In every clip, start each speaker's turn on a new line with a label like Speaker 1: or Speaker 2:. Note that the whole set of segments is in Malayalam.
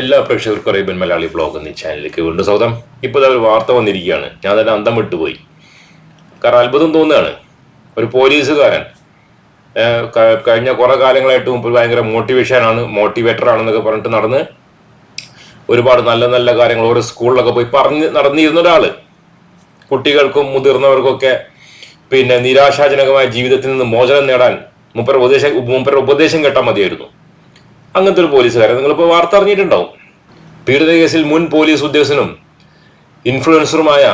Speaker 1: എല്ലാ പ്രേക്ഷകർക്കും അറേബ്യൻ മലയാളി ബ്ലോഗ് എന്ന ചാനലിലേക്ക് വീണ്ടും സ്വാഗതം. ഇപ്പോൾ ഒരു വാർത്ത വന്നിരിക്കുകയാണ്. ഞാൻ തന്നെ അന്തം വിട്ടുപോയി. കാരണം അത്ഭുതം തോന്നുകയാണ്. ഒരു പോലീസുകാരൻ കഴിഞ്ഞ കുറേ കാലങ്ങളായിട്ട് മുമ്പ് ഭയങ്കര മോട്ടിവേഷനാണ് മോട്ടിവേറ്റർ ആണെന്നൊക്കെ പറഞ്ഞിട്ട് നടന്ന് ഒരുപാട് നല്ല നല്ല കാര്യങ്ങൾ ഓരോ സ്കൂളിലൊക്കെ പോയി പറഞ്ഞ് നടന്നിരുന്ന ഒരാൾ. കുട്ടികൾക്കും മുതിർന്നവർക്കൊക്കെ പിന്നെ നിരാശാജനകമായ ജീവിതത്തിൽ നിന്ന് മോചനം നേടാൻ മുപ്പര ഉപദേശം മുപ്പര ഉപദേശം കേട്ടാൽ മതിയായിരുന്നു. അങ്ങനത്തെ ഒരു പോലീസുകാരൻ. നിങ്ങളിപ്പോൾ വാർത്ത അറിഞ്ഞിട്ടുണ്ടാവും. പീഡിത കേസിൽ മുൻ പോലീസ് ഉദ്യോഗസ്ഥനും ഇൻഫ്ലുവൻസറുമായ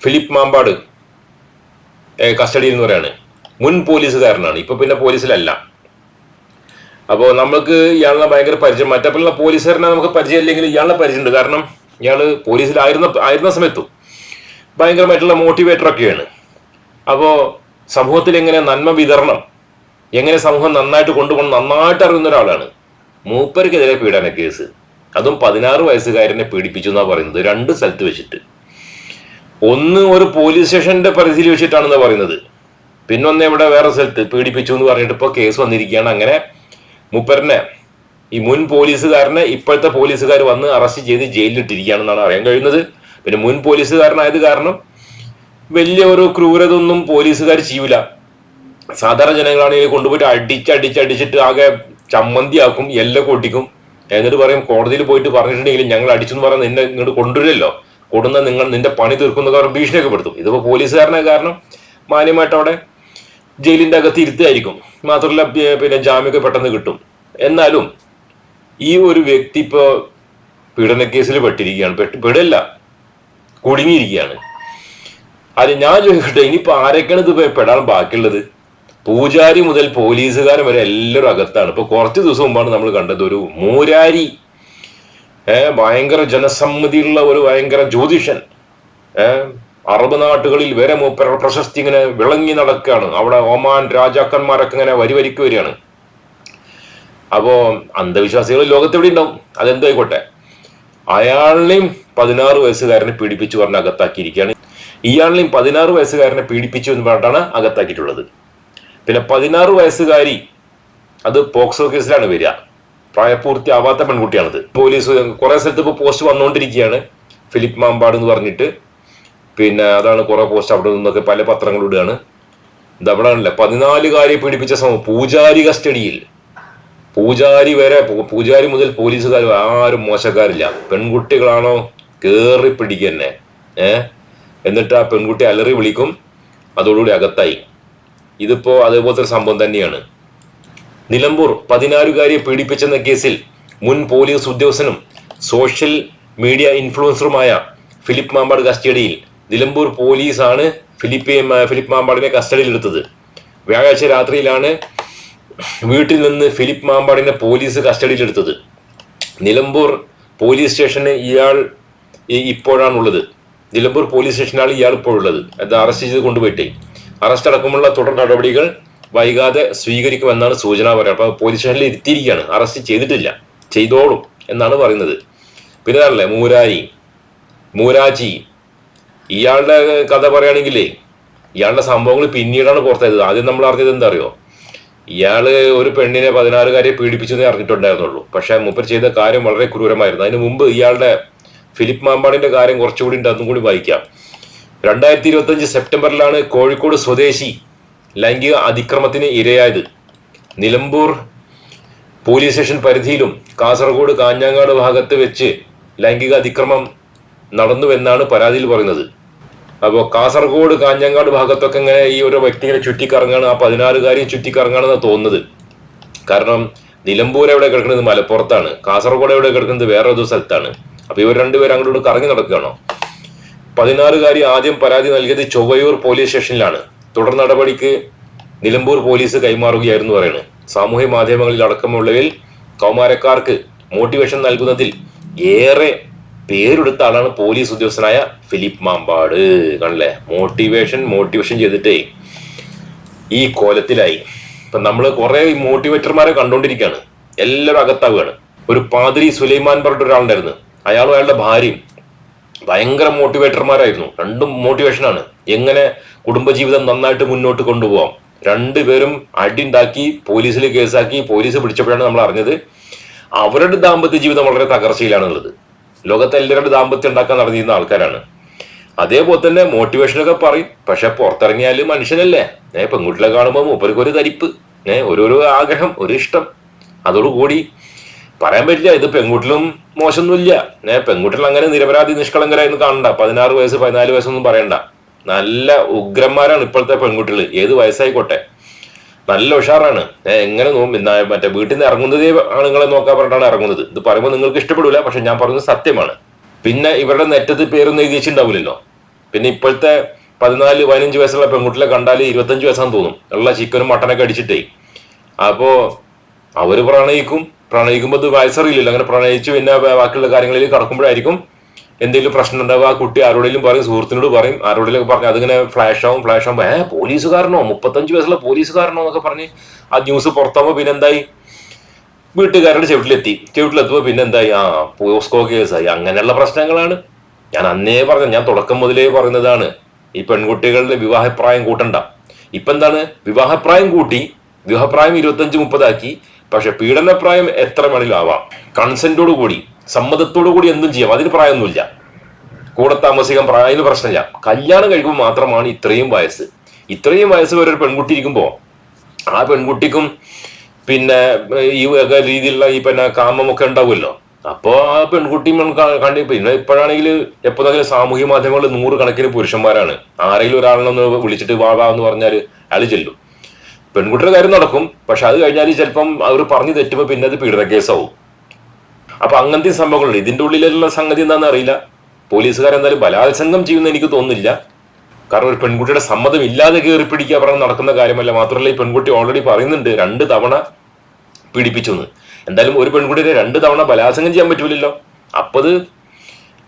Speaker 1: ഫിലിപ്പ് മാമ്പാട് കസ്റ്റഡിയിൽ എന്ന് പറയാണ്. മുൻ പോലീസുകാരനാണ്. ഇപ്പൊ പിന്നെ പോലീസിലല്ല. അപ്പോൾ നമുക്ക് ഇയാളെ ഭയങ്കര പരിചയം. മറ്റപ്പോഴുള്ള പോലീസുകാരനെ നമുക്ക് പരിചയമില്ലെങ്കിൽ ഇയാളെ പരിചയമുണ്ട്. കാരണം ഇയാൾ പോലീസിലായിരുന്ന ആയിരുന്ന സമയത്തും ഭയങ്കരമായിട്ടുള്ള മോട്ടിവേറ്റർ ഒക്കെയാണ് അപ്പോൾ സമൂഹത്തിൽ എങ്ങനെ നന്മ വിതരണം എങ്ങനെ സമൂഹം നന്നായിട്ട് കൊണ്ടുപോകണം നന്നായിട്ട് അറിയുന്ന ഒരാളാണ്. മൂപ്പർക്കെതിരെ പീഡന കേസ്. അതും പതിനാറ് വയസ്സുകാരനെ പീഡിപ്പിച്ചു എന്നാണ് പറയുന്നത്. രണ്ട് സ്ഥലത്ത് വെച്ചിട്ട്. ഒന്ന് ഒരു പോലീസ് സ്റ്റേഷന്റെ പരിധിയിൽ വെച്ചിട്ടാണെന്ന് പറയുന്നത്. പിന്നെ ഒന്ന് ഇവിടെ വേറെ സ്ഥലത്ത് പീഡിപ്പിച്ചു എന്ന് പറഞ്ഞിട്ട് ഇപ്പൊ കേസ് വന്നിരിക്കുകയാണ്. അങ്ങനെ മൂപ്പരനെ ഈ മുൻ പോലീസുകാരനെ ഇപ്പോഴത്തെ പോലീസുകാർ വന്ന് അറസ്റ്റ് ചെയ്ത് ജയിലിലിട്ടിരിക്കുകയാണെന്നാണ് അറിയാൻ കഴിയുന്നത്. പിന്നെ മുൻ പോലീസുകാരനായത് കാരണം വലിയ ഒരു ക്രൂരത ഒന്നും പോലീസുകാർ ചെയ്യൂല. സാധാരണ ജനങ്ങളാണെങ്കിൽ കൊണ്ടുപോയിട്ട് അടിച്ച് അടിച്ച് അടിച്ചിട്ട് ആകെ ചമ്മന്തിയാക്കും എല്ലാം കൊട്ടിക്കും. എന്നിട്ട് പറയും കോടതിയിൽ പോയിട്ട് പറഞ്ഞിട്ടുണ്ടെങ്കിൽ ഞങ്ങൾ അടിച്ചെന്ന് പറയുന്നത് നിന്നെ ഇങ്ങോട്ട് കൊണ്ടുവരില്ലല്ലോ. കൊടുന്ന നിങ്ങൾ നിന്റെ പണി തീർക്കുന്ന കാരണം ഭീഷണിയൊക്കെ പെടുത്തും ഇതിപ്പോ പോലീസുകാരനെ കാരണം മാന്യമായിട്ട് അവിടെ ജയിലിന്റെ അകത്ത് ഇരുത്തായിരിക്കും. മാത്രമല്ല പിന്നെ ജാമ്യമൊക്കെ പെട്ടെന്ന് കിട്ടും. എന്നാലും ഈ ഒരു വ്യക്തി ഇപ്പോ പീഡന കേസിൽ പെട്ടിരിക്കുകയാണ്. പെട്ട് പെടല്ല. കുടുങ്ങിയിരിക്കുകയാണ്. അത് ഞാൻ ചോദിക്കട്ടെ ഇനിയിപ്പോ ആരൊക്കെയാണ് ഇത് പെടാൻ ബാക്കിയുള്ളത്? പൂജാരി മുതൽ പോലീസുകാരൻ വരെ എല്ലാവരും അകത്താണ്. ഇപ്പൊ കുറച്ച് ദിവസം മുമ്പാണ് നമ്മൾ കണ്ടത് ഒരു മൂരാരി ഭയങ്കര ജനസമ്മതിയുള്ള ഒരു ഭയങ്കര ജ്യോതിഷൻ. അറബ് നാട്ടുകളിൽ വരെ പ്രശസ്തി ഇങ്ങനെ വിളങ്ങി നടക്കുകയാണ്. അവിടെ ഒമാൻ രാജാക്കന്മാരൊക്കെ ഇങ്ങനെ വരി വരിക്ക് വരികയാണ്. അപ്പോ അന്ധവിശ്വാസികൾ ലോകത്തെവിടെ ഉണ്ടാവും? അതെന്തായിക്കോട്ടെ? അയാളിനെയും പതിനാറ് വയസ്സുകാരനെ പീഡിപ്പിച്ചു പറഞ്ഞ് അകത്താക്കിയിരിക്കുകയാണ്. ഇയാളിനെയും പതിനാറ് വയസ്സുകാരനെ പീഡിപ്പിച്ചു എന്ന് പറഞ്ഞിട്ടാണ് അകത്താക്കിയിട്ടുള്ളത്. പിന്നെ പതിനാറ് വയസ്സുകാരി അത് പോക്സോ കേസിലാണ് വരിക. പ്രായപൂർത്തി ആവാത്ത പെൺകുട്ടിയാണത്. പോലീസ് കുറെ സ്ഥലത്ത് ഇപ്പോൾ പോസ്റ്റ് വന്നുകൊണ്ടിരിക്കുകയാണ് ഫിലിപ്പ് മാമ്പാട് എന്ന് പറഞ്ഞിട്ട്. പിന്നെ അതാണ് കുറെ പോസ്റ്റ് അവിടെ നിന്നൊക്കെ പല പത്രങ്ങൾ ഇടുകയാണ്. ഇത് അവിടെ ആണല്ലേ പതിനാലുകാരെ പീഡിപ്പിച്ച സമയം പൂജാരി കസ്റ്റഡിയിൽ. പൂജാരി വരെ പൂജാരി മുതൽ പോലീസുകാർ ആരും മോശക്കാരില്ല. പെൺകുട്ടികളാണോ? കേറി പിടിക്കന്നെ ഏഹ് എന്നിട്ട് ആ പെൺകുട്ടി അലറി വിളിക്കും. അതോടുകൂടി അകത്തായി. ഇതിപ്പോ അതേപോലത്തെ ഒരു സംഭവം തന്നെയാണ്. നിലമ്പൂർ പതിനാലുകാരിയെ പീഡിപ്പിച്ചെന്ന കേസിൽ മുൻ പോലീസ് ഉദ്യോഗസ്ഥനും സോഷ്യൽ മീഡിയ ഇൻഫ്ലുവൻസറുമായ ഫിലിപ്പ് മാമ്പാട് കസ്റ്റഡിയിൽ നിലമ്പൂർ പോലീസാണ് ഫിലിപ്പ് ഫിലിപ്പ് മാമ്പാടിനെ കസ്റ്റഡിയിലെടുത്തത്. വ്യാഴാഴ്ച രാത്രിയിലാണ് വീട്ടിൽ നിന്ന് ഫിലിപ്പ് മാമ്പാടിനെ പോലീസ് കസ്റ്റഡിയിലെടുത്തത്. നിലമ്പൂർ പോലീസ് സ്റ്റേഷന് ഇയാൾ ഇപ്പോഴാണുള്ളത്. നിലമ്പൂർ പോലീസ് സ്റ്റേഷനാണ് ഇയാൾ ഇപ്പോഴുള്ളത്. അത് അറസ്റ്റ് ചെയ്ത് കൊണ്ടുപോയിട്ടേ? അറസ്റ്റ് അടക്കമുള്ള തുടർ നടപടികൾ വൈകാതെ സ്വീകരിക്കുമെന്നാണ് സൂചന പറയുന്നത്. അപ്പൊ പോലീസ് സ്റ്റേഷനിൽ ഇരുത്തിയിരിക്കുകയാണ്. അറസ്റ്റ് ചെയ്തിട്ടില്ല. ചെയ്തോളും എന്നാണ് പറയുന്നത്. പിന്നെ അല്ലേ മൂരാരി. മൂരാജി. ഇയാളുടെ കഥ പറയുകയാണെങ്കിലേ ഇയാളുടെ സംഭവങ്ങൾ പിന്നീടാണ് പുറത്തായത്. ആദ്യം നമ്മൾ അറിഞ്ഞത് എന്താ അറിയോ ഇയാൾ ഒരു പെണ്ണിനെ പതിനാറുകാരെ പീഡിപ്പിച്ചു എന്നേ അറിഞ്ഞിട്ടുണ്ടായിരുന്നുള്ളൂ. പക്ഷെ മൂപ്പർ ചെയ്ത കാര്യം വളരെ ക്രൂരമായിരുന്നു. അതിന് മുമ്പ് ഇയാളുടെ ഫിലിപ്പ് മാമ്പാടിന്റെ കാര്യം കുറച്ചുകൂടി ഉണ്ട് അതും കൂടി വായിക്കാം. രണ്ടായിരത്തി ഇരുപത്തഞ്ച് സെപ്റ്റംബറിലാണ് കോഴിക്കോട് സ്വദേശി ലൈംഗിക അതിക്രമത്തിന് ഇരയായത്. നിലമ്പൂർ പോലീസ് സ്റ്റേഷൻ പരിധിയിലും കാസർഗോഡ് കാഞ്ഞങ്ങാട് ഭാഗത്ത് വെച്ച് ലൈംഗിക അതിക്രമം നടന്നുവെന്നാണ് പരാതിയിൽ പറയുന്നത്. അപ്പോൾ കാസർഗോഡ് കാഞ്ഞങ്ങാട് ഭാഗത്തൊക്കെ ഇങ്ങനെ ഈ ഒരു വ്യക്തി ഇങ്ങനെ ചുറ്റിക്കറങ്ങാണ് ആ പതിനാറുകാരെയും ചുറ്റിക്കറങ്ങാണെന്ന് തോന്നുന്നത്. കാരണം നിലമ്പൂർ എവിടെ കിടക്കുന്നത്? മലപ്പുറത്താണ്. കാസർഗോഡ് എവിടെ കിടക്കുന്നത്? വേറെ ഒരു സ്ഥലത്താണ്. അപ്പോൾ ഇവർ രണ്ടുപേരും അങ്ങോട്ട് കറങ്ങി നടക്കുകയാണോ? പതിനാറുകാരി ആദ്യം പരാതി നൽകിയത് ചൊവ്വയൂർ പോലീസ് സ്റ്റേഷനിലാണ്. തുടർ നടപടിക്ക് നിലമ്പൂർ പോലീസ് കൈമാറുകയായിരുന്നു പറയുന്നത് സാമൂഹ്യ മാധ്യമങ്ങളിൽ അടക്കമുള്ളവയിൽ കൗമാരക്കാർക്ക് മോട്ടിവേഷൻ നൽകുന്നതിൽ ഏറെ പേരെടുത്ത ആളാണ് പോലീസ് ഉദ്യോഗസ്ഥനായ ഫിലിപ്പ് മാമ്പാട്. കണ്ടല്ലേ? മോട്ടിവേഷൻ മോട്ടിവേഷൻ ചെയ്തിട്ടേ ഈ കോലത്തിലായി. ഇപ്പൊ നമ്മൾ കുറെ മോട്ടിവേറ്റർമാരെ കണ്ടുകൊണ്ടിരിക്കുകയാണ് എല്ലാവരും അകത്താവുകയാണ്. ഒരു പാതിരി സുലൈമാൻ പറഞ്ഞിട്ട് ഒരാളുണ്ടായിരുന്നു അയാളും അയാളുടെ ഭാര്യയും. ഭയങ്കര മോട്ടിവേറ്റർമാരായിരുന്നു രണ്ടും മോട്ടിവേഷനാണ് എങ്ങനെ കുടുംബജീവിതം നന്നായിട്ട് മുന്നോട്ട് കൊണ്ടുപോകാം രണ്ടുപേരും അടിയുണ്ടാക്കി പോലീസിൽ കേസാക്കി പോലീസ് പിടിച്ചപ്പോഴാണ് നമ്മൾ അറിഞ്ഞത് അവരുടെ ദാമ്പത്യ ജീവിതം വളരെ തകർച്ചയിലാണുള്ളത്. ലോകത്തെ എല്ലാവരുടെ ദാമ്പത്യം ഉണ്ടാക്കാൻ നടന്നിരുന്ന ആൾക്കാരാണ്. അതേപോലെ തന്നെ മോട്ടിവേഷനൊക്കെ പറയും. പക്ഷെ പുറത്തിറങ്ങിയാൽ മനുഷ്യനല്ലേ? ഏഹ് പെൺകുട്ടികളെ കാണുമ്പോൾ മൂപ്പർക്ക് ഒരു തരിപ്പ്. ഏഹ് ഓരോരോ ആഗ്രഹം ഒരു ഇഷ്ടം അതോടുകൂടി പറയാൻ പറ്റില്ല. ഇത് പെൺകുട്ടിലും മോശമൊന്നുമില്ല. ഏഹ് പെൺകുട്ടികൾ അങ്ങനെ നിരപരാധി നിഷ്കളങ്കരായിരുന്നു കാണണ്ട. പതിനാറ് വയസ്സ് പതിനാല് വയസ്സൊന്നും പറയണ്ട. നല്ല ഉഗ്രന്മാരാണ് ഇപ്പോഴത്തെ പെൺകുട്ടികൾ ഏത് വയസ്സായിക്കോട്ടെ. നല്ല ഉഷാറാണ്. എങ്ങനെ നോക്കും? മറ്റേ വീട്ടിൽ നിന്ന് ഇറങ്ങുന്നതേ ആണുങ്ങളെ നോക്കാൻ പറഞ്ഞിട്ടാണ് ഇറങ്ങുന്നത്. ഇത് പറയുമ്പോൾ നിങ്ങൾക്ക് ഇഷ്ടപ്പെടില്ല പക്ഷെ ഞാൻ പറയുന്നത് സത്യമാണ്. പിന്നെ ഇവരുടെ നെറ്റത്ത് പേരൊന്നും എഴുതി വെച്ചിട്ടുണ്ടാവില്ലല്ലോ പിന്നെ ഇപ്പോഴത്തെ പതിനാല് പതിനഞ്ച് വയസ്സുള്ള പെൺകുട്ടികളെ കണ്ടാൽ ഇരുപത്തഞ്ച് വയസ്സാന്ന് തോന്നും. ഉള്ള ചിക്കനും മട്ടനൊക്കെ അടിച്ചിട്ടേ. അപ്പോൾ അവർ പ്രണയിക്കും. പ്രണയിക്കുമ്പോൾ അത് വയസ്സറിയില്ലല്ലോ. അങ്ങനെ പ്രണയിച്ച് പിന്നെ ബാക്കിയുള്ള കാര്യങ്ങളിൽ കടക്കുമ്പോഴായിരിക്കും എന്തെങ്കിലും പ്രശ്നം ഉണ്ടാവുക. ആ കുട്ടി ആരോടെങ്കിലും പറയും സുഹൃത്തിനോട് പറയും ആരോടെങ്കിലും പറഞ്ഞു അതിങ്ങനെ ഫ്ലാഷ് ആവും ഫ്ലാഷ് ആവുമ്പോൾ പോലീസ് പോലീസുകാരനോ? മുപ്പത്തഞ്ച് വയസ്സുള്ള പോലീസുകാരനോ എന്നൊക്കെ പറഞ്ഞ് ആ ന്യൂസ് പുറത്താവുമ്പോൾ പിന്നെ എന്തായി? വീട്ടുകാരുടെ ചെവിട്ടിലെത്തി. ചെവിട്ടിലെത്തുമ്പോൾ പിന്നെ എന്തായി? ആ പോസ്കോ കേസായി. അങ്ങനെയുള്ള പ്രശ്നങ്ങളാണ്. ഞാൻ അന്നേ പറഞ്ഞ ഞാൻ തുടക്കം മുതലേ പറയുന്നതാണ് ഈ പെൺകുട്ടികളുടെ വിവാഹപ്രായം കൂട്ടണ്ട. ഇപ്പം എന്താണ് വിവാഹപ്രായം കൂട്ടി വിവാഹപ്രായം ഇരുപത്തഞ്ച് മുപ്പതാക്കി. പക്ഷെ പീഡനപ്രായം എത്ര മണിലാവാം? കൺസെന്റോട് കൂടി സമ്മതത്തോടു കൂടി എന്തും ചെയ്യാം. അതിന് പ്രായമൊന്നുമില്ല. കൂടെ താമസിക്കാൻ പ്രായം പ്രശ്നമില്ല. കല്യാണം കഴിക്കുമ്പോൾ മാത്രമാണ് ഇത്രയും വയസ്സ്. ഇത്രയും വയസ്സ് വരെ ഒരു പെൺകുട്ടി ഇരിക്കുമ്പോൾ ആ പെൺകുട്ടിക്കും പിന്നെ ഈ രീതിയിലുള്ള ഈ പിന്നെ കാമമൊക്കെ ഉണ്ടാവുമല്ലോ. അപ്പോൾ ആ പെൺകുട്ടിയും കണ്ടി പിന്നെ ഇപ്പോഴാണെങ്കിൽ എപ്പോഴെങ്കിലും സാമൂഹ്യ മാധ്യമങ്ങളിൽ നൂറ് കണക്കിന് പുരുഷന്മാരാണ്. ആരെങ്കിലും ഒരാളിനൊന്ന് വിളിച്ചിട്ട് വാവാ എന്ന് പറഞ്ഞാൽ അയാൾ ചെല്ലും. പെൺകുട്ടിയുടെ കാര്യം നടക്കും. പക്ഷെ അത് കഴിഞ്ഞാൽ ചിലപ്പം അവർ പറഞ്ഞു തെറ്റുമ്പോൾ പിന്നെ അത് പീഡന കേസാവും. അപ്പൊ അങ്ങനത്തെ സംഭവങ്ങളുണ്ട്. ഇതിന്റെ ഉള്ളിലുള്ള സംഗതി എന്താണെന്ന് അറിയില്ല. പോലീസുകാർ എന്തായാലും ബലാത്സംഗം ചെയ്യുമെന്ന് എനിക്ക് തോന്നുന്നില്ല. കാരണം ഒരു പെൺകുട്ടിയുടെ സമ്മതം ഇല്ലാതെ കയറി പിടിക്കുക പറഞ്ഞ് നടക്കുന്ന കാര്യമല്ല. മാത്രമല്ല ഈ പെൺകുട്ടി ഓൾറെഡി പറയുന്നുണ്ട് രണ്ട് തവണ പീഡിപ്പിച്ചു എന്ന്. എന്തായാലും ഒരു പെൺകുട്ടിയെ രണ്ട് തവണ ബലാത്സംഗം ചെയ്യാൻ പറ്റൂലല്ലോ. അപ്പൊ അത്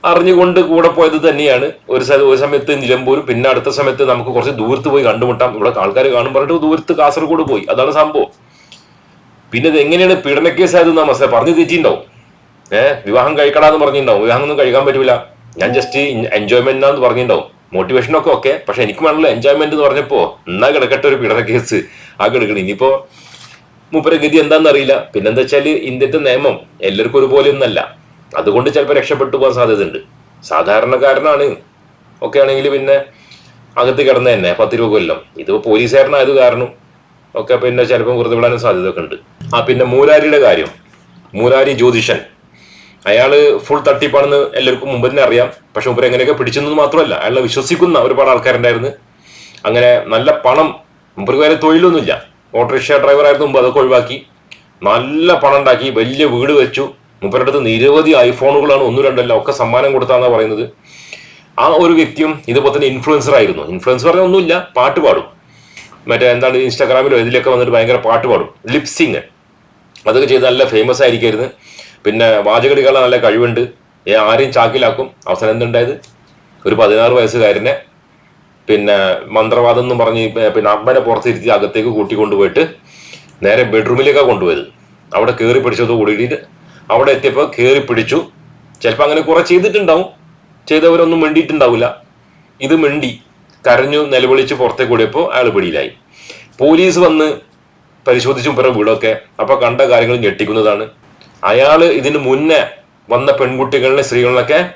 Speaker 1: അറിഞ്ഞുകൊണ്ട് കൂടെ പോയത് തന്നെയാണ്. ഒരു ഒരു സമയത്ത് നിലമ്പൂരും പിന്നെ അടുത്ത സമയത്ത് നമുക്ക് കുറച്ച് ദൂരത്ത് പോയി കണ്ടുമുട്ടാം. ഇവിടെ ആൾക്കാർ കാണും പറഞ്ഞിട്ട് ദൂരത്ത് കാസർഗോഡ് പോയി. അതാണ് സംഭവം. പിന്നെ ഇത് എങ്ങനെയാണ് പീഡന കേസ് എന്നാ മനസ്സിലായി? പറഞ്ഞു തെറ്റിണ്ടാവും. ഏഹ് വിവാഹം കഴിക്കടാന്ന് പറഞ്ഞിട്ടുണ്ടാവും വിവാഹം ഒന്നും കഴിക്കാൻ പറ്റില്ല ഞാൻ ജസ്റ്റ് എൻജോയ്മെന്റ് ആന്ന് പറഞ്ഞിട്ടുണ്ടാവും മോട്ടിവേഷനൊക്കെ ഓക്കെ. പക്ഷെ എനിക്ക് വേണമല്ലോ എൻജോയ്മെന്റ് എന്ന് പറഞ്ഞപ്പോ എന്നാ കിടക്കട്ടെ ഒരു പീഡന കേസ്? ആ കിടക്കണം. ഇനിയിപ്പോ മൂപ്പര ഗതി എന്താണെന്ന് അറിയില്ല പിന്നെന്താ വെച്ചാൽ ഇന്ത്യത്തെ നിയമം എല്ലാവർക്കും ഒരുപോലെ ഒന്നല്ല. അതുകൊണ്ട് ചിലപ്പോൾ രക്ഷപ്പെട്ടു പോകാൻ സാധ്യതയുണ്ട്. സാധാരണക്കാരനാണ്. ഒക്കെ ആണെങ്കിൽ പിന്നെ അകത്ത് കിടന്ന തന്നെ പത്ത് രൂപ കൊല്ലം. ഇതിപ്പോൾ പോലീസുകാരനായത് കാരണം ഒക്കെ പിന്നെ ചിലപ്പോൾ വെറുതെ വിടാനും സാധ്യതയൊക്കെ ഉണ്ട്. ആ പിന്നെ മൂരാരിയുടെ കാര്യം. മൂരാരി ജ്യോതിഷൻ. അയാൾ ഫുൾ തട്ടിപ്പാണെന്ന് എല്ലാവർക്കും മുമ്പ് തന്നെ അറിയാം. പക്ഷെ മുമ്പ് എങ്ങനെയൊക്കെ പിടിച്ചെന്നത് മാത്രമല്ല അയാളെ വിശ്വസിക്കുന്ന ഒരുപാട് ആൾക്കാരുണ്ടായിരുന്നു. അങ്ങനെ നല്ല പണം മുമ്പർക്ക് വേറെ തൊഴിലൊന്നുമില്ല. ഓട്ടോറിക്ഷ ഡ്രൈവറായിരുന്നു മുമ്പ് അതൊക്കെ ഒഴിവാക്കി. നല്ല പണം ഉണ്ടാക്കി വലിയ വീട് വെച്ചു. മുപ്പരുടെ അടുത്ത് നിരവധി ഐഫോണുകളാണ് ഒന്നും രണ്ടല്ല ഒക്കെ സമ്മാനം കൊടുത്താന്നാ പറയുന്നത്. ആ ഒരു വ്യക്തിയും ഇതുപോലെ തന്നെ ഇൻഫ്ലുവൻസർ ആയിരുന്നു. ഇൻഫ്ലുവൻസർ പറഞ്ഞ ഒന്നുമില്ല പാട്ട് പാടും. മറ്റേ എന്താണ് ഇൻസ്റ്റാഗ്രാമിലോ ഇതിലൊക്കെ വന്നിട്ട് ഭയങ്കര പാട്ട് പാടും. ലിപ്സിങ് അതൊക്കെ ചെയ്ത് നല്ല ഫേമസ് ആയിരിക്കായിരുന്നു. പിന്നെ വാചകടികളെ നല്ല കഴിവുണ്ട്. ആരെയും ചാക്കിലാക്കും. അവസാനം എന്തുണ്ടായത്? ഒരു പതിനാറ് വയസ്സുകാരനെ പിന്നെ മന്ത്രവാദം എന്ന് പറഞ്ഞ് പിന്നെ അമ്മനെ പുറത്തിരുത്തി അകത്തേക്ക് കൂട്ടിക്കൊണ്ടുപോയിട്ട് നേരെ ബെഡ്റൂമിലേക്കാണ് കൊണ്ടുപോയത്. അവിടെ കയറി പിടിച്ചത് കൂടിയിട്ട് അവിടെ എത്തിയപ്പോൾ കയറി പിടിച്ചു. ചിലപ്പോൾ അങ്ങനെ കുറെ ചെയ്തിട്ടുണ്ടാവും. ചെയ്തവരൊന്നും മിണ്ടിയിട്ടുണ്ടാവില്ല. ഇത് മിണ്ടി കരഞ്ഞു നിലവിളിച്ച് പുറത്തേക്ക് കൂടിയപ്പോൾ അയാൾ പിടിയിലായി. പോലീസ് വന്ന് പരിശോധിച്ചു പുറം വീടൊക്കെ അപ്പൊ കണ്ട കാര്യങ്ങൾ ഞെട്ടിക്കുന്നതാണ്. അയാൾ ഇതിന് മുന്നേ വന്ന പെൺകുട്ടികളിലെ സ്ത്രീകളിലൊക്കെ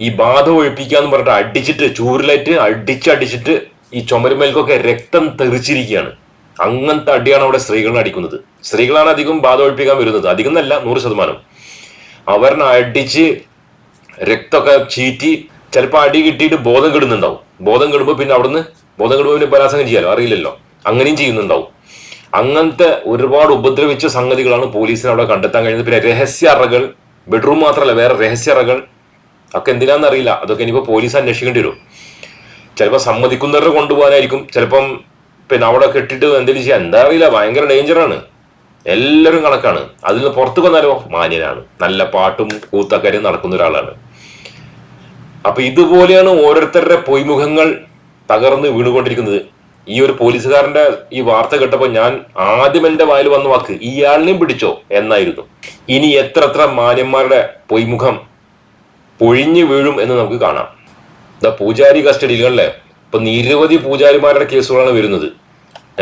Speaker 1: ഈ ബാധ ഒഴിപ്പിക്കാന്ന് പറഞ്ഞിട്ട് അടിച്ചിട്ട് ചൂരിലായിട്ട് അടിച്ചടിച്ചിട്ട് ഈ ചുമരുമേൽക്കൊക്കെ രക്തം തെറിച്ചിരിക്കുകയാണ്. അങ്ങനത്തെ അടിയാണ് അവിടെ സ്ത്രീകളെ അടിക്കുന്നത്. സ്ത്രീകളാണ് അധികം ബാധ ഒഴിപ്പിക്കാൻ വരുന്നത്. അധികം എന്നല്ല നൂറ് ശതമാനം. അവരെ അടിച്ച് രക്തമൊക്കെ ചീറ്റി ചിലപ്പോൾ അടി കിട്ടിയിട്ട് ബോധം കെടുന്നുണ്ടാവും. ബോധം കെടുമ്പോൾ പിന്നെ അവിടുന്ന് ബോധം കെടുമ്പോൾ പിന്നെ ബലാത്സംഗം ചെയ്യാലോ? അറിയില്ലല്ലോ. അങ്ങനെയും ചെയ്യുന്നുണ്ടാവും. അങ്ങനത്തെ ഒരുപാട് ഉപദ്രവിച്ച സംഗതികളാണ് പോലീസിന് അവിടെ കണ്ടെത്താൻ കഴിയുന്നത്. പിന്നെ രഹസ്യ അറകൾ ബെഡ്റൂം മാത്രമല്ല വേറെ രഹസ്യ അറകൾ ഒക്കെ എന്തിനാണെന്ന് അറിയില്ല. അതൊക്കെ ഇനിയിപ്പോൾ പോലീസ് അന്വേഷിക്കേണ്ടി വരും. ചിലപ്പോൾ സമ്മതിക്കുന്നവരെ കൊണ്ടുപോകാനായിരിക്കും. ചിലപ്പം പിന്നെ അവിടെ കെട്ടിട്ട് എന്തെങ്കിലും ചെയ്യാൻ എന്താ അറിയില്ല ഭയങ്കര ഡേഞ്ചറാണ് എല്ലാവരും കണക്കാണ്. അതിൽ നിന്ന് പുറത്തു വന്നാലോ മാന്യനാണ്. നല്ല പാട്ടും കൂത്തക്കാരും നടക്കുന്ന ഒരാളാണ്. അപ്പൊ ഇതുപോലെയാണ് ഓരോരുത്തരുടെ പൊയ്മുഖങ്ങൾ തകർന്ന് വീണുകൊണ്ടിരിക്കുന്നത്. ഈ ഒരു പോലീസുകാരന്റെ ഈ വാർത്ത കേട്ടപ്പോൾ ഞാൻ ആദ്യം എന്റെ വായിൽ വന്ന വാക്ക് ഇയാളിനെയും പിടിച്ചോ? എന്നായിരുന്നു. ഇനി എത്ര എത്ര മാന്യന്മാരുടെ പൊയ്മുഖം പൊഴിഞ്ഞു വീഴും എന്ന് നമുക്ക് കാണാം. ദ പൂജാരി കസ്റ്റഡികളിലെ ഇപ്പൊ നിരവധി പൂജാരിമാരുടെ കേസുകളാണ് വരുന്നത്.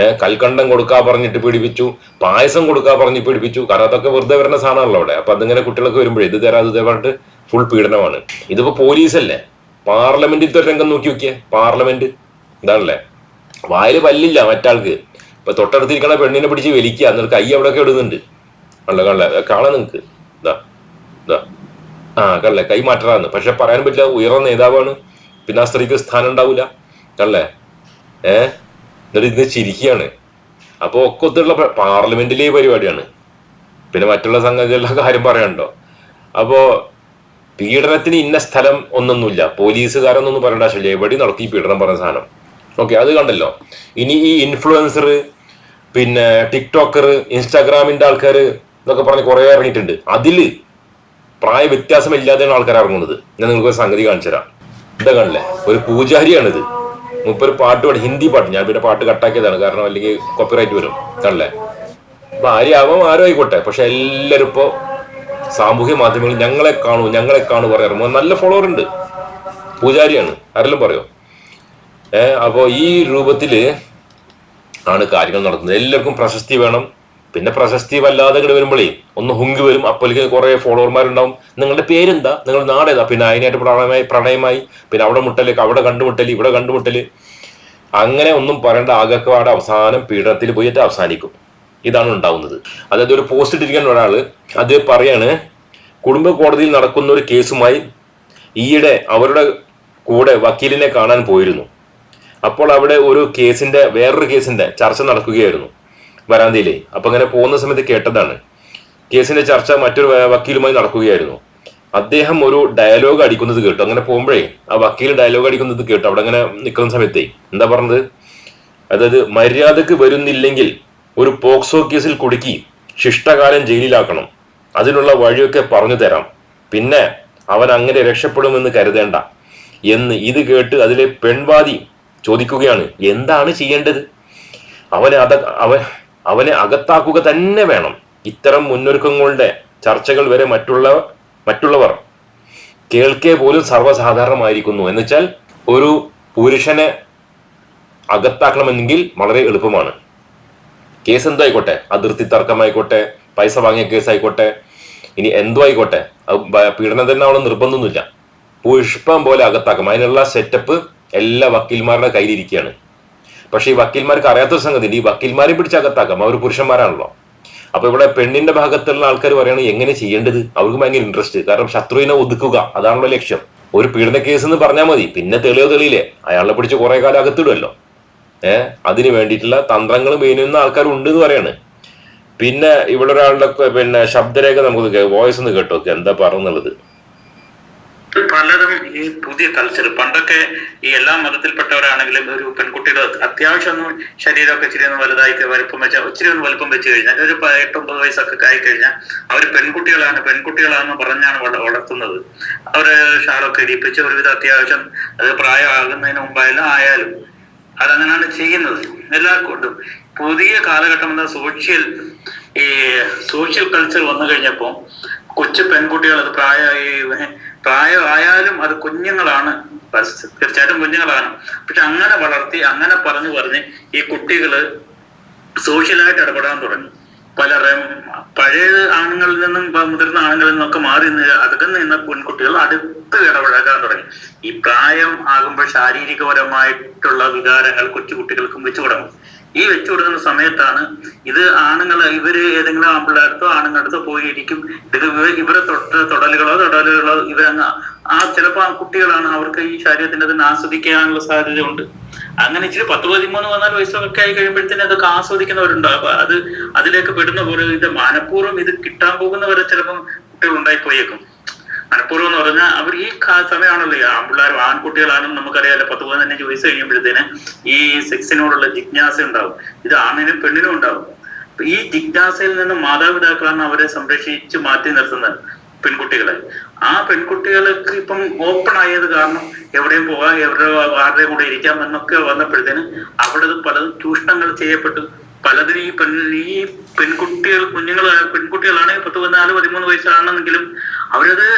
Speaker 1: ഏഹ് കൽക്കണ്ടം കൊടുക്കാ പറഞ്ഞിട്ട് പീഡിപ്പിച്ചു പായസം കൊടുക്കാ പറഞ്ഞ് പീഡിപ്പിച്ചു. കാരണം അതൊക്കെ വെറുതെ വരുന്ന സാധനമല്ലോ അവിടെ. അപ്പൊ അതിങ്ങനെ കുട്ടികളൊക്കെ വരുമ്പോഴേ ഇത് തരാ അത് തരാം പറഞ്ഞിട്ട് ഫുൾ പീഡനമാണ്. ഇതിപ്പോ പോലീസല്ലേ? പാർലമെന്റിലത്തെ രംഗം നോക്കി നോക്കിയേ? പാർലമെന്റ്. ഇതാണല്ലേ? വായിൽ പല്ലില്ല മറ്റാൾക്ക്. ഇപ്പൊ തൊട്ടടുത്തിരിക്കണ പെണ്ണിനെ പിടിച്ച് വലിക്കുക. എന്നിട്ട് കൈ അവിടെയൊക്കെ ഇടുന്നുണ്ട്. കണ്ട കള്ള. കാണാൻ നിങ്ങക്ക് ഇതാ ഇതാ. ആ കള്ളെ. കൈ മാറ്ററാന്ന്. പക്ഷെ പറയാൻ പറ്റില്ല ഉയർന്ന നേതാവാണ്. പിന്നെ ആ സ്ത്രീക്ക് സ്ഥാനം ഉണ്ടാവില്ല കള്ളേ ഏ? എന്നിട്ട് ഇന്ന് ചിരിക്കുകയാണ്. അപ്പോൾ ഒക്കെ ഒത്തുള്ള പാർലമെന്റിലെ പരിപാടിയാണ്. പിന്നെ മറ്റുള്ള സംഗതികളുടെ കാര്യം പറയണ്ടോ അപ്പോ പീഡനത്തിന് ഇന്ന സ്ഥലം ഒന്നൊന്നുമില്ല. പോലീസുകാരൊന്നും പറയേണ്ട ആവശ്യമില്ല. എവിടെ ഈ പീഡനം പറഞ്ഞ സാധനം. ഓക്കെ അത് കണ്ടല്ലോ. ഇനി ഈ ഇൻഫ്ലുവൻസർ പിന്നെ ടിക്ടോക്കർ ഇൻസ്റ്റാഗ്രാമിന്റെ ആൾക്കാർ എന്നൊക്കെ പറഞ്ഞ് കുറെ ഇറങ്ങിയിട്ടുണ്ട്. അതിൽ പ്രായ വ്യത്യാസമില്ലാതെയാണ് ആൾക്കാർ ഇറങ്ങുന്നത്. ഞാൻ നിങ്ങൾക്ക് ഒരു സംഗതി കാണിച്ചു തരാം ഇതാ കണ്ടല്ലേ? ഒരു പൂജാരിയാണിത്. മുപ്പൊരു പാട്ട് പാടി ഹിന്ദി പാട്ട്. ഞാൻ പിന്നെ പാട്ട് കട്ടാക്കിയതാണ്. കാരണം അല്ലെങ്കിൽ കോപ്പിറൈറ്റ് വരും. കണ്ടല്ലേ അപ്പൊ ആര്യാവാം ആരും ആയിക്കോട്ടെ പക്ഷെ എല്ലാവരും ഇപ്പോ സാമൂഹ്യ മാധ്യമങ്ങളിൽ ഞങ്ങളെ കാണൂ ഞങ്ങളെ കാണൂ പറയാറുണ്ട് നല്ല ഫോളോവർ ഉണ്ട്. പൂജാരിയാണ്. ആരെല്ലാം പറയോ? ഏഹ് അപ്പോ ഈ രൂപത്തിൽ ആണ് കാര്യങ്ങൾ നടക്കുന്നത് എല്ലാവർക്കും പ്രശസ്തി വേണം. പിന്നെ പ്രശസ്തി വല്ലാതെ ഇങ്ങോട്ട് വരുമ്പോഴേ ഒന്ന് ഹുങ്കി വരും. അപ്പോഴേക്ക് കുറെ ഫോളോവർമാരുണ്ടാവും. നിങ്ങളുടെ പേരെന്താ? നിങ്ങളുടെ നാടേതാ പിന്നെ അതിനായിട്ട് പ്രണയമായി പ്രണയമായി. പിന്നെ അവിടെ മുട്ടൽ അവിടെ കണ്ടുമുട്ടൽ ഇവിടെ കണ്ടുമുട്ടൽ അങ്ങനെ ഒന്നും പറയേണ്ട ആകക്കവാട് അവസാനം പീഡനത്തിൽ പോയിട്ട് അവസാനിക്കും. ഇതാണ് ഉണ്ടാവുന്നത്. അതായത് ഒരു പോസ്റ്റ് ഇട്ടിരിക്കുന്ന ഒരാൾ അത് പറയാണ് കുടുംബ കോടതിയിൽ നടക്കുന്ന ഒരു കേസുമായി ഈയിടെ അവരുടെ കൂടെ വക്കീലിനെ കാണാൻ പോയിരുന്നു. അപ്പോൾ അവിടെ ഒരു കേസിന്റെ വേറൊരു കേസിന്റെ ചർച്ച നടക്കുകയായിരുന്നു. വരാന്തയിലെ. അപ്പൊ അങ്ങനെ പോകുന്ന സമയത്ത് കേട്ടതാണ്. കേസിന്റെ ചർച്ച മറ്റൊരു വക്കീലുമായി നടക്കുകയായിരുന്നു. അദ്ദേഹം ഒരു ഡയലോഗ് അടിക്കുന്നത് കേട്ടു. അങ്ങനെ പോകുമ്പോഴേ ആ വക്കീൽ ഡയലോഗ് അടിക്കുന്നത് കേട്ടു. അവിടെ അങ്ങനെ നിൽക്കുന്ന സമയത്തേ. എന്താ പറഞ്ഞത്? അതായത് മര്യാദയ്ക്ക് വരുന്നില്ലെങ്കിൽ ഒരു പോക്സോ കേസിൽ കുടുക്കി ശിഷ്ടകാലം ജയിലിലാക്കണം. അതിനുള്ള വഴിയൊക്കെ പറഞ്ഞു തരാം. പിന്നെ അവൻ അങ്ങനെ രക്ഷപ്പെടുമെന്ന് കരുതേണ്ട. എന്ന് ഇത് കേട്ട് അതിലെ പെൺവാദി ചോദിക്കുകയാണ്. എന്താണ് ചെയ്യേണ്ടത്? അവൻ അത അവൻ അവനെ അകത്താക്കുക തന്നെ വേണം. ഇത്തരം മുന്നൊരുക്കങ്ങളുടെ ചർച്ചകൾ വരെ മറ്റുള്ള മറ്റുള്ളവർ കേൾക്കേ പോലും സർവസാധാരണമായിരിക്കുന്നു. എന്നുവെച്ചാൽ ഒരു പുരുഷനെ അകത്താക്കണമെങ്കിൽ വളരെ എളുപ്പമാണ്. കേസ് എന്തായിക്കോട്ടെ അതിർത്തി തർക്കമായിക്കോട്ടെ പൈസ വാങ്ങിയ കേസ് ആയിക്കോട്ടെ ഇനി എന്തോ ആയിക്കോട്ടെ? പീഡനം തന്നെ അവിടെ നിർബന്ധമൊന്നുമില്ല. പുഷ്പം പോലെ അകത്താക്കും. അതിനുള്ള സെറ്റപ്പ് എല്ലാ വക്കീൽമാരുടെ കയ്യിലിരിക്കുകയാണ്. പക്ഷെ ഈ വക്കീൽമാർക്ക് അറിയാത്തൊരു സംഗതി ഈ വക്കീൽമാരെ പിടിച്ചകത്താക്കാം. അവർ പുരുഷന്മാരാണല്ലോ. അപ്പൊ ഇവിടെ പെണ്ണിന്റെ ഭാഗത്തുള്ള ആൾക്കാർ പറയണ എങ്ങനെ ചെയ്യേണ്ടത്? അവർക്ക് ഭയങ്കര ഇൻട്രസ്റ്റ് കാരണം ശത്രുവിനെ ഒതുക്കുക അതാണല്ലോ ലക്ഷ്യം. ഒരു പീഡന കേസ് എന്ന് പറഞ്ഞാൽ മതി. പിന്നെ തെളിയോ തെളിയില്ലേ? അയാളെ പിടിച്ച് കുറെ കാലം അകത്തിടുമല്ലോ ഏഹ് അതിന് വേണ്ടിയിട്ടുള്ള തന്ത്രങ്ങൾ ആൾക്കാർ ഉണ്ട് എന്ന് പറയാണ്. പിന്നെ ഇവിടെ ഒരാളുടെ പിന്നെ ശബ്ദരേഖ നമുക്ക് വോയിസ് ഒന്ന് കേട്ടോ എന്താ പറയുന്നുള്ളത്
Speaker 2: പലതും ഈ പുതിയ കൾച്ചർ പണ്ടൊക്കെ ഈ എല്ലാ മതത്തിൽപ്പെട്ടവരാണെങ്കിലും ഒരു പെൺകുട്ടിയുടെ അത്യാവശ്യം ഒന്നും ശരീരമൊക്കെ ഇച്ചിരി ഒന്ന് വലുതായി വലുപ്പം വെച്ച ഇച്ചിരി ഒന്ന് വലുപ്പം വെച്ച് കഴിഞ്ഞാൽ ഒരു എട്ടൊമ്പത് വയസ്സൊക്കെ ആയി കഴിഞ്ഞാൽ അവർ പെൺകുട്ടികളാണ് പെൺകുട്ടികളാണെന്ന് പറഞ്ഞാണ് വളർത്തുന്നത്. അവർ ഷാളൊക്കെ ഇടിപ്പിച്ച് ഒരുവിധ അത്യാവശ്യം അത് പ്രായമാകുന്നതിന് മുമ്പായാലും ആയാലും അതങ്ങനെയാണ് ചെയ്യുന്നത്. എല്ലാവർക്കും പുതിയ കാലഘട്ടം എന്ന സോഷ്യൽ ഈ സോഷ്യൽ കൾച്ചർ വന്നു കഴിഞ്ഞപ്പോൾ കൊച്ചു പെൺകുട്ടികൾ അത് പ്രായമായി പ്രായമായാലും അത് കുഞ്ഞുങ്ങളാണ് തീർച്ചയായിട്ടും കുഞ്ഞുങ്ങളാണ്. പക്ഷെ അങ്ങനെ വളർത്തി അങ്ങനെ പറഞ്ഞു പറഞ്ഞ് ഈ കുട്ടികൾ സോഷ്യലായിട്ട് ഇടപെടാൻ തുടങ്ങി. പലരും പഴയ ആണുങ്ങളിൽ നിന്നും മുതിർന്ന ആണുങ്ങളിൽ നിന്നൊക്കെ മാറി അകന്ന് നിന്ന പെൺകുട്ടികൾ അടുത്ത് ഇടപഴകാൻ തുടങ്ങി. ഈ പ്രായം ആകുമ്പോൾ ശാരീരികപരമായിട്ടുള്ള വികാരങ്ങൾ കൊച്ചുകുട്ടികൾക്കും വെച്ചു തുടങ്ങും. ഈ വെച്ചു കൊടുക്കുന്ന സമയത്താണ് ഇത് ആണുങ്ങൾ ഇവർ ഏതെങ്കിലും ആമ്പിള്ളേർത്തോ ആണുങ്ങളടുത്തോ പോയിരിക്കും. ഇത് ഇവ- ഇവരെ തൊട്ട് തൊടലുകളോ തൊടലുകളോ ഇവരങ്ങ് ആ ചിലപ്പോ ആ കുട്ടികളാണ് അവർക്ക് ഈ ശരീരത്തിന്റെ തന്നെ ആസ്വദിക്കാനുള്ള സാധ്യതയുണ്ട്. അങ്ങനെ ഇച്ചിരി പത്ത് പതിമൂന്ന് പതിനാല് വയസ്സൊക്കെ ആയി കഴിയുമ്പോഴത്തേനും അതൊക്കെ ആസ്വദിക്കുന്നവരുണ്ട്. അപ്പൊ അത് അതിലേക്ക് പെടുന്ന പോലെ ഇത് മനഃപൂർവം ഇത് കിട്ടാൻ പോകുന്നവരെ ചിലപ്പം കുട്ടികൾ ഉണ്ടായി പോയേക്കും മനഃപൂർവം എന്ന് പറഞ്ഞാൽ അവർ ഈ സമയമാണല്ലോ ആൺപിള്ളേരും ആൺകുട്ടികളാണെന്ന് നമുക്കറിയാമല്ലോ പത്ത് പതിനഞ്ച് വയസ്സ് കഴിയുമ്പോഴത്തേന് ഈ സെക്സിനോടുള്ള ജിജ്ഞാസ ഉണ്ടാവും. ഇത് ആണിനും പെണ്ണിനും ഉണ്ടാവും. ഈ ജിജ്ഞാസയിൽ നിന്ന് മാതാപിതാക്കളാണ് അവരെ സംരക്ഷിച്ച് മാറ്റി നിർത്തുന്നത്. പെൺകുട്ടികളെ. ആ പെൺകുട്ടികൾക്ക് ഇപ്പം ഓപ്പൺ ആയത് കാരണം എവിടെയും പോകാം എവിടെ ആരുടെ കൂടെ ഇരിക്കാം എന്നൊക്കെ വന്നപ്പോഴത്തേന് അവിടെ പലതും ചൂഷണങ്ങൾ ചെയ്യപ്പെട്ടു. പലതിനും ഈ പെൺ ഈ പെൺകുട്ടികൾ കുഞ്ഞുങ്ങൾ പെൺകുട്ടികളാണെങ്കിൽ പത്ത് പതിനാല് പതിമൂന്ന് വയസ്സാണെങ്കിലും അവരത്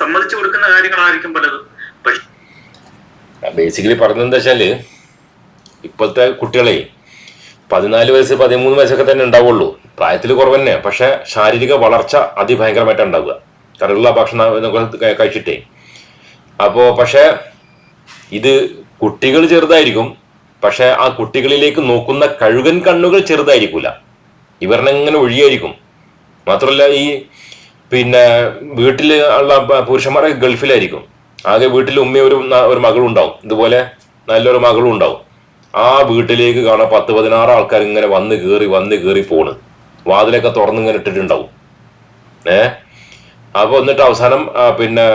Speaker 2: സമ്മതിച്ചു കൊടുക്കുന്ന കാര്യങ്ങളായിരിക്കും പലതും. പക്ഷെ
Speaker 1: ബേസിക്കലി പറഞ്ഞത് എന്താ വെച്ചാൽ ഇപ്പോഴത്തെ കുട്ടികളെ പതിനാല് വയസ്സ് പതിമൂന്ന് വയസ്സൊക്കെ തന്നെ ഉണ്ടാവുള്ളൂ. പ്രായത്തിൽ കുറവ് തന്നെ പക്ഷെ ശാരീരിക വളർച്ച അതിഭയങ്കരമായിട്ട് ഉണ്ടാവുക. കറിയുള്ള ഭക്ഷണം കഴിച്ചിട്ടേ. അപ്പോൾ പക്ഷേ ഇത് കുട്ടികൾ ചെറുതായിരിക്കും. പക്ഷേ ആ കുട്ടികളിലേക്ക് നോക്കുന്ന കഴുകൻ കണ്ണുകൾ ചെറുതായിരിക്കൂല. ഇവരുടെ ഇങ്ങനെ ഒഴിയായിരിക്കും. മാത്രമല്ല ഈ പിന്നെ വീട്ടിൽ ഉള്ള പുരുഷന്മാരൊക്കെ ഗൾഫിലായിരിക്കും. ആകെ വീട്ടിൽ ഉമ്മ ഒരു ഒരു മകളും ഉണ്ടാവും. ഇതുപോലെ നല്ലൊരു മകളും ഉണ്ടാവും. ആ വീട്ടിലേക്ക് കാണാൻ പത്ത് പതിനാറ് ആൾക്കാർ ഇങ്ങനെ വന്ന് കയറി വന്ന് കയറി പോണ്. വാതിലൊക്കെ തുറന്ന് ഇങ്ങനെ ഇട്ടിട്ടുണ്ടാവും. ഏ? അപ്പോൾ എന്നിട്ട് അവസാനം പിന്നെ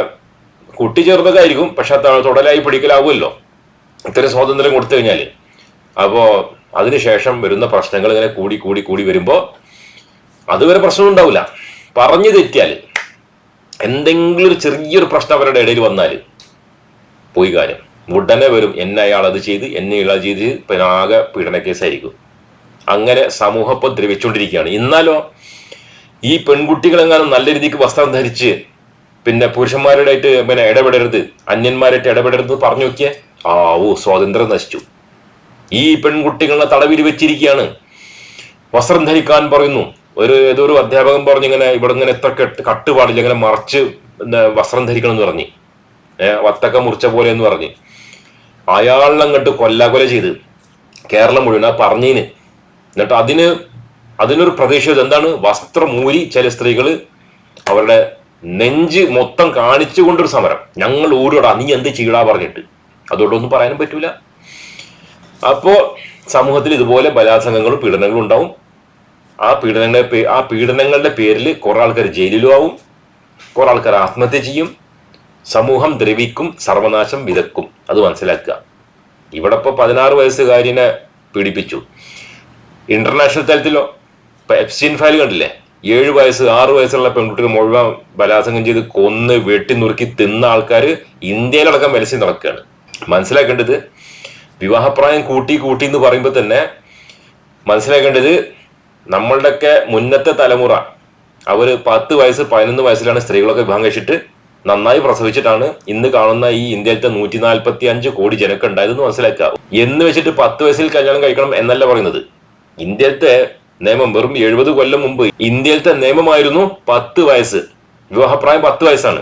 Speaker 1: കുട്ടി ചെറുതൊക്കെയായിരിക്കും പക്ഷെ തുടലായി പിടിക്കലാവുമല്ലോ. ഇത്തരം സ്വാതന്ത്ര്യം കൊടുത്തു കഴിഞ്ഞാൽ അപ്പോൾ അതിനുശേഷം വരുന്ന പ്രശ്നങ്ങൾ ഇങ്ങനെ കൂടി കൂടി കൂടി വരുമ്പോൾ അതുവരെ പ്രശ്നം ഉണ്ടാവില്ല. പറഞ്ഞു തെറ്റിയാൽ എന്തെങ്കിലും ഒരു ചെറിയൊരു പ്രശ്നം അവരുടെ ഇടയിൽ വന്നാൽ പോയി കാര്യം. ഉടനെ വരും എന്നെ അയാൾ അത് ചെയ്ത് എന്നെ ഇയാൾ ചെയ്ത് പിന്നെ ആകെ പീഡന കേസായിരിക്കും. അങ്ങനെ സമൂഹം ദ്രവിച്ചുകൊണ്ടിരിക്കുകയാണ്. എന്നാലോ ഈ പെൺകുട്ടികളെങ്ങാനും നല്ല രീതിക്ക് വസ്ത്രം ധരിച്ച് പിന്നെ പുരുഷന്മാരുടെ ആയിട്ട് പിന്നെ ഇടപെടരുത് അന്യന്മാരായിട്ട് ഇടപെടരുത് പറഞ്ഞു നോക്കിയേ ആ ഓ സ്വാതന്ത്ര്യം നശിച്ചു. ഈ പെൺകുട്ടികളെ തടവിൽ വെച്ചിരിക്കുകയാണ്. വസ്ത്രം ധരിക്കാൻ പറയുന്നു. ഒരു ഏതോ ഒരു അധ്യാപകൻ പറഞ്ഞു ഇങ്ങനെ ഇവിടെ ഇങ്ങനെ എത്ര കെട്ട് കട്ട് പാടില്ല ഇങ്ങനെ മറച്ച് വസ്ത്രം ധരിക്കണം എന്ന് പറഞ്ഞു. വത്തക്ക മുറിച്ച പോലെ എന്ന് പറഞ്ഞ്. അയാളിനങ്ങോട്ട് കൊല്ലാകൊല ചെയ്ത്. കേരളം മുഴുവൻ ആ പറഞ്ഞതിന് എന്നിട്ട് അതിന് അതിനൊരു പ്രതീക്ഷ എന്താണ്? വസ്ത്രമൂരി ചില സ്ത്രീകൾ അവരുടെ നെഞ്ച് മൊത്തം കാണിച്ചുകൊണ്ടൊരു സമരം. ഞങ്ങൾ ഊരിടാ നീ എന്ത് ചെയ്യടാ? പറഞ്ഞിട്ട്. അതുകൊണ്ടൊന്നും പറയാനും പറ്റൂല. അപ്പോ സമൂഹത്തിൽ ഇതുപോലെ ബലാത്സംഗങ്ങളും പീഡനങ്ങളും ഉണ്ടാവും. ആ പീഡനങ്ങളുടെ ആ പീഡനങ്ങളുടെ പേരിൽ കുറെ ആൾക്കാർ ജയിലിലും ആവും. കുറെ ആൾക്കാർ ആത്മഹത്യ ചെയ്യും. സമൂഹം ദ്രവിക്കും സർവനാശം വിതക്കും. അത് മനസ്സിലാക്കുക. ഇവിടെ ഇപ്പോൾ പതിനാറ് വയസ്സുകാരിനെ പീഡിപ്പിച്ചു. ഇന്റർനാഷണൽ തലത്തിലോ ഇപ്പൊ എഫ്സിൻ ഫയൽ കണ്ടില്ലേ? ഏഴ് വയസ്സ് ആറ് വയസ്സുള്ള പെൺകുട്ടികൾ മുഴുവൻ ബലാത്സംഗം ചെയ്ത് കൊന്ന് വെട്ടി നുറുക്കി തിന്ന ആൾക്കാർ ഇന്ത്യയിലടക്കം മത്സ്യ നടക്കുകയാണ്. മനസ്സിലാക്കേണ്ടത് വിവാഹപ്രായം കൂട്ടി കൂട്ടി എന്ന് പറയുമ്പോൾ തന്നെ മനസ്സിലാക്കേണ്ടത് നമ്മളുടെയൊക്കെ മുന്നത്തെ തലമുറ അവർ പത്ത് വയസ്സ് പതിനൊന്ന് വയസ്സിലാണ് സ്ത്രീകളൊക്കെ വിവാഹം കഴിച്ചിട്ട് നന്നായി പ്രസവിച്ചിട്ടാണ് ഇന്ന് കാണുന്ന ഈ ഇന്ത്യയിലത്തെ നൂറ്റി നാൽപ്പത്തി അഞ്ച് കോടി ജനക്കുണ്ടായതെന്ന് മനസ്സിലാക്കുക. എന്ന് വെച്ചിട്ട് പത്ത് വയസ്സിൽ കല്യാണം കഴിക്കണം എന്നല്ല പറയുന്നത്. ഇന്ത്യയിലത്തെ നിയമം വെറും എഴുപത് കൊല്ലം മുമ്പ് ഇന്ത്യയിലത്തെ നിയമമായിരുന്നു പത്ത് വയസ്സ്. വിവാഹപ്രായം പത്ത് വയസ്സാണ്.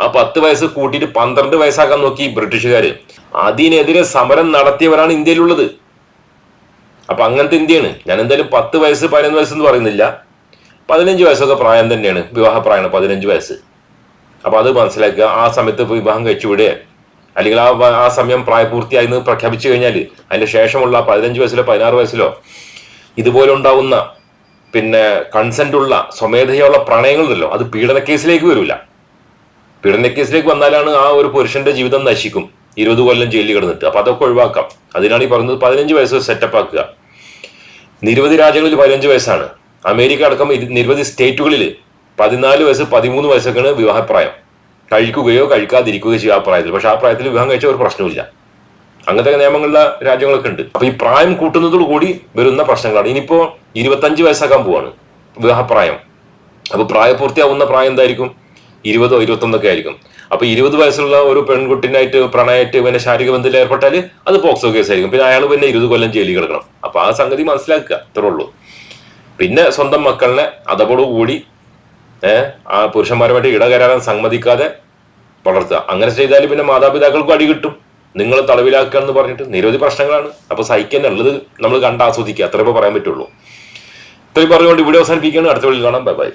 Speaker 1: ആ പത്ത് വയസ്സ് കൂട്ടിയിട്ട് പന്ത്രണ്ട് വയസ്സാക്കാൻ നോക്കി ബ്രിട്ടീഷുകാർ അതിനെതിരെ സമരം നടത്തിയവരാണ് ഇന്ത്യയിലുള്ളത്. അപ്പൊ അങ്ങനത്തെ ഇന്ത്യയാണ്. ഞാൻ എന്തായാലും പത്ത് വയസ്സ് പതിനൊന്ന് വയസ്സ് എന്ന് പറയുന്നില്ല. പതിനഞ്ച് വയസ്സൊക്കെ പ്രായം തന്നെയാണ്. വിവാഹപ്രായമാണ് പതിനഞ്ച് വയസ്സ്. അപ്പൊ അത് മനസ്സിലാക്കുക. ആ സമയത്ത് വിവാഹം വിവാഹം കഴിച്ചുവിടെ അല്ലെങ്കിൽ ആ ആ സമയം പ്രായപൂർത്തിയായി എന്ന് പ്രഖ്യാപിച്ചു കഴിഞ്ഞാൽ അതിന്റെ ശേഷമുള്ള പതിനഞ്ച് വയസ്സിലോ പതിനാറ് വയസ്സിലോ ഇതുപോലെ ഉണ്ടാവുന്ന പിന്നെ കൺസെന്റ് ഉള്ള സ്വമേധയുള്ള പ്രണയങ്ങളുണ്ടല്ലോ അത് പീഡന കേസിലേക്ക് വരില്ല പീഡന കേസിലേക്ക് വന്നാലാണ് ആ ഒരു പുരുഷന്റെ ജീവിതം നശിക്കും. ഇരുപത് കൊല്ലം ജയിലിൽ കിടന്നിട്ട്. അപ്പൊ അതൊക്കെ ഒഴിവാക്കാം. അതിനാണ് ഈ പറയുന്നത് പതിനഞ്ച് വയസ്സ് സെറ്റപ്പ് ആക്കുക. നിരവധി രാജ്യങ്ങളിൽ പതിനഞ്ച് വയസ്സാണ്. അമേരിക്ക അടക്കം നിരവധി സ്റ്റേറ്റുകളിൽ പതിനാല് വയസ്സ് പതിമൂന്ന് വയസ്സൊക്കെയാണ് വിവാഹപ്രായം. കഴിക്കുകയോ കഴിക്കാതിരിക്കുകയോ ചെയ്യുക ആ പ്രായത്തിൽ. പക്ഷെ ആ പ്രായത്തിൽ വിവാഹം കഴിച്ച ഒരു പ്രശ്നമില്ല അങ്ങനത്തെ നിയമങ്ങളുള്ള രാജ്യങ്ങളൊക്കെ ഉണ്ട്. അപ്പൊ ഈ പ്രായം കൂട്ടുന്നതോടു കൂടി വരുന്ന പ്രശ്നങ്ങളാണ്. ഇനിയിപ്പോ ഇരുപത്തഞ്ച് വയസ്സാക്കാൻ പോവാണ് വിവാഹപ്രായം. അപ്പൊ പ്രായപൂർത്തിയാവുന്ന പ്രായം എന്തായിരിക്കും? ഇരുപതോ ഇരുപത്തൊന്നൊക്കെ ആയിരിക്കും. അപ്പൊ ഇരുപത് വയസ്സുള്ള ഒരു പെൺകുട്ടിനായിട്ട് പ്രണയമായിട്ട് പിന്നെ ശാരീരിക ബന്ധത്തിൽ ഏർപ്പെട്ടാൽ അത് പോക്സോ കേസ് ആയിരിക്കും. പിന്നെ അയാൾ പിന്നെ ഇരുപത് കൊല്ലം ജയിലിൽ കിടക്കണം. അപ്പൊ ആ സംഗതി മനസ്സിലാക്കുക. അത്രേ ഉള്ളൂ. പിന്നെ സ്വന്തം മക്കളിനെ അതോടുകൂടി ഏഹ് ആ പുരുഷന്മാരുമായിട്ട് ഇടകരാറാൻ സമ്മതിക്കാതെ വളർത്തുക. അങ്ങനെ ചെയ്താൽ പിന്നെ മാതാപിതാക്കൾക്കും അടി കിട്ടും. നിങ്ങൾ തടവിലാക്കുക എന്ന് പറഞ്ഞിട്ട് നിരവധി പ്രശ്നങ്ങളാണ്. അപ്പൊ സഹിക്കാൻ ഉള്ളത് നമ്മൾ കണ്ട് ആസ്വദിക്കുക. അത്രേ പറയാൻ പറ്റുള്ളൂ. ഇത്രയും പറഞ്ഞുകൊണ്ട് ഇവിടെ അവസാനിപ്പിക്കുകയാണ്. അടുത്ത വീട്ടിൽ കാണാം. Bye bye